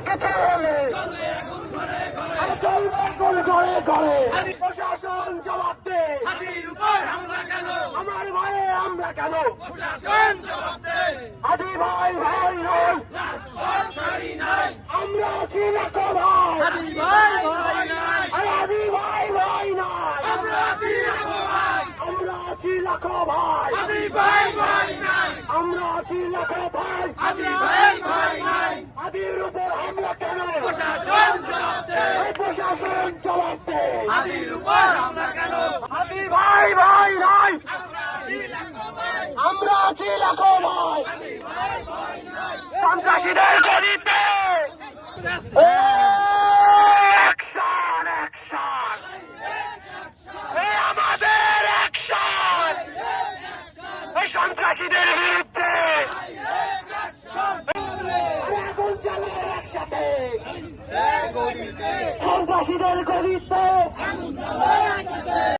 কিছু হলে ঘরে ঘরে প্রশাসন জবাব দে। আমার ভয়ে আমরা কেন? আদি ভাই ভাই নাই। আমরা আছি লাখো ভাই হাতি ভাই ভয় নাই আদি ভাই ভাই নয় আমরা আছি রাখো ভাই আমরা আছি লাখো ভাই। ভাই নাই আমরা আছি লাখো ভাই। হাতি ভাই ভয় নাই আদির উপর হামলা কেন প্রশাসন জবাব দে এই প্রশাসন জবাব দে হাতির উপর হামলা কেন? আদি ভাই ভাই ভাই। আমরা আছি লাখো ভাই হাতি সন্ত্রাসীদের গদিতে আমাদের সন্ত্রাসীদের বিরুদ্ধে আগুন দেশবাসীদের কবিতে সন্ত্রাসীদের গদিতে